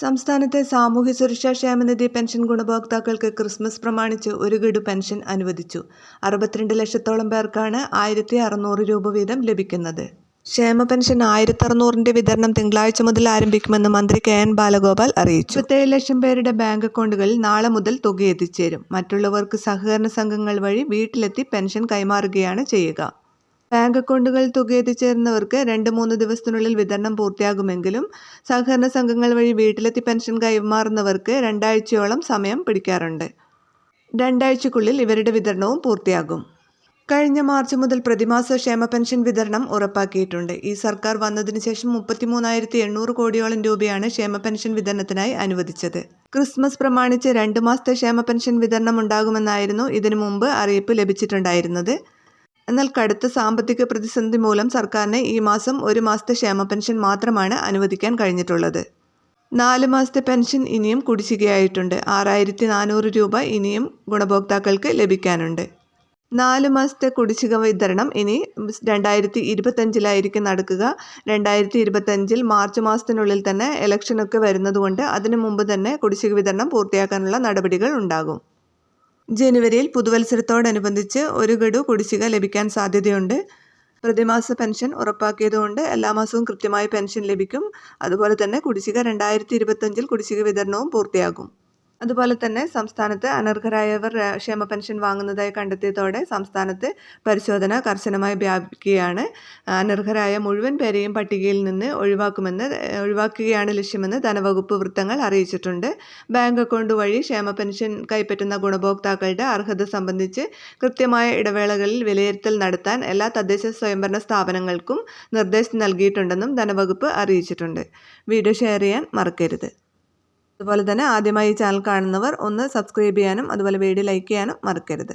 സംസ്ഥാനത്തെ സാമൂഹ്യ സുരക്ഷാ ക്ഷേമനിധി പെൻഷൻ ഗുണഭോക്താക്കൾക്ക് ക്രിസ്മസ് പ്രമാണിച്ച് ഒരു ഗഡു പെൻഷൻ അനുവദിച്ചു. അറുപത്തിരണ്ട് ലക്ഷത്തോളം പേർക്കാണ് ആയിരത്തി അറുന്നൂറ് രൂപ വീതം ലഭിക്കുന്നത്. ക്ഷേമ പെൻഷൻ ആയിരത്തി അറുന്നൂറിന്റെ വിതരണം തിങ്കളാഴ്ച മുതൽ ആരംഭിക്കുമെന്ന് മന്ത്രി കെ എൻ ബാലഗോപാൽ അറിയിച്ചു. ഇരുപത്തേഴ് ലക്ഷം പേരുടെ ബാങ്ക് അക്കൗണ്ടുകളിൽ നാളെ മുതൽ തുക എത്തിച്ചേരും. മറ്റുള്ളവർക്ക് സഹകരണ സംഘങ്ങൾ വഴി വീട്ടിലെത്തി പെൻഷൻ കൈമാറുകയാണ് ചെയ്യുക. ബാങ്ക് അക്കൗണ്ടുകൾ തുക എത്തിച്ചേരുന്നവർക്ക് രണ്ട് മൂന്ന് ദിവസത്തിനുള്ളിൽ വിതരണം പൂർത്തിയാകുമെങ്കിലും സഹകരണ സംഘങ്ങൾ വഴി വീട്ടിലെത്തി പെൻഷൻ കൈമാറുന്നവർക്ക് രണ്ടാഴ്ചയോളം സമയം പിടിക്കാറുണ്ട്. രണ്ടാഴ്ചക്കുള്ളിൽ ഇവരുടെ വിതരണവും പൂർത്തിയാകും. കഴിഞ്ഞ മാർച്ച് മുതൽ പ്രതിമാസ ക്ഷേമ പെൻഷൻ വിതരണം ഉറപ്പാക്കിയിട്ടുണ്ട്. ഈ സർക്കാർ വന്നതിന് ശേഷം മുപ്പത്തിമൂന്നായിരത്തി എണ്ണൂറ് കോടിയോളം രൂപയാണ് ക്ഷേമ പെൻഷൻ വിതരണത്തിനായി അനുവദിച്ചത്. ക്രിസ്മസ് പ്രമാണിച്ച് രണ്ട് മാസത്തെ ക്ഷേമ പെൻഷൻ വിതരണം ഉണ്ടാകുമെന്നായിരുന്നു ഇതിനു മുമ്പ് അറിയിപ്പ് ലഭിച്ചിട്ടുണ്ടായിരുന്നത്. എന്നാൽ കടുത്ത സാമ്പത്തിക പ്രതിസന്ധി മൂലം സർക്കാരിന് ഈ മാസം ഒരു മാസത്തെ ക്ഷേമ പെൻഷൻ മാത്രമാണ് അനുവദിക്കാൻ കഴിഞ്ഞിട്ടുള്ളത്. നാല് മാസത്തെ പെൻഷൻ ഇനിയും കുടിശ്ശികയായിട്ടുണ്ട്. ആറായിരത്തി നാനൂറ് രൂപ ഇനിയും ഗുണഭോക്താക്കൾക്ക് ലഭിക്കാനുണ്ട്. നാല് മാസത്തെ കുടിശ്ശിക വിതരണം ഇനി രണ്ടായിരത്തി ഇരുപത്തഞ്ചിലായിരിക്കും നടക്കുക. രണ്ടായിരത്തി ഇരുപത്തഞ്ചിൽ മാർച്ച് മാസത്തിനുള്ളിൽ തന്നെ ഇലക്ഷനൊക്കെ വരുന്നതുകൊണ്ട് അതിനു മുമ്പ് തന്നെ കുടിശ്ശിക വിതരണം പൂർത്തിയാക്കാനുള്ള നടപടികൾ ഉണ്ടാകും. ജനുവരിയിൽ പുതുവത്സരത്തോടനുബന്ധിച്ച് ഒരു ഗഡു കുടിശ്ശിക ലഭിക്കാൻ സാധ്യതയുണ്ട്. പ്രതിമാസ പെൻഷൻ ഉറപ്പാക്കിയതുകൊണ്ട് എല്ലാ മാസവും കൃത്യമായി പെൻഷൻ ലഭിക്കും. അതുപോലെ തന്നെ കുടിശ്ശിക രണ്ടായിരത്തി ഇരുപത്തഞ്ചിൽ കുടിശ്ശിക വിതരണവും പൂർത്തിയാകും. അതുപോലെ തന്നെ സംസ്ഥാനത്ത് അനർഹരായവർ ക്ഷേമ പെൻഷൻ വാങ്ങുന്നതായി കണ്ടെത്തിയതോടെ സംസ്ഥാനത്ത് പരിശോധന കർശനമായി വ്യാപിക്കുകയാണ്. അനർഹരായ മുഴുവൻ പേരെയും പട്ടികയിൽ നിന്ന് ഒഴിവാക്കുമെന്ന് ഒഴിവാക്കുകയാണ് ലക്ഷ്യമെന്ന് ധനവകുപ്പ് വൃത്തങ്ങൾ അറിയിച്ചിട്ടുണ്ട്. ബാങ്ക് അക്കൗണ്ട് വഴി ക്ഷേമ പെൻഷൻ കൈപ്പറ്റുന്ന ഗുണഭോക്താക്കളുടെ അർഹത സംബന്ധിച്ച് കൃത്യമായ ഇടവേളകളിൽ വിലയിരുത്തൽ നടത്താൻ എല്ലാ തദ്ദേശ സ്വയംഭരണ സ്ഥാപനങ്ങൾക്കും നിർദ്ദേശം നൽകിയിട്ടുണ്ടെന്നും ധനവകുപ്പ് അറിയിച്ചിട്ടുണ്ട്. വീഡിയോ ഷെയർ ചെയ്യാൻ മറക്കരുത്. അതുപോലെ തന്നെ ആദ്യമായി ഈ ചാനൽ കാണുന്നവർ ഒന്ന് സബ്സ്ക്രൈബ് ചെയ്യാനും അതുപോലെ വീഡിയോ ലൈക്ക് ചെയ്യാനും മറക്കരുത്.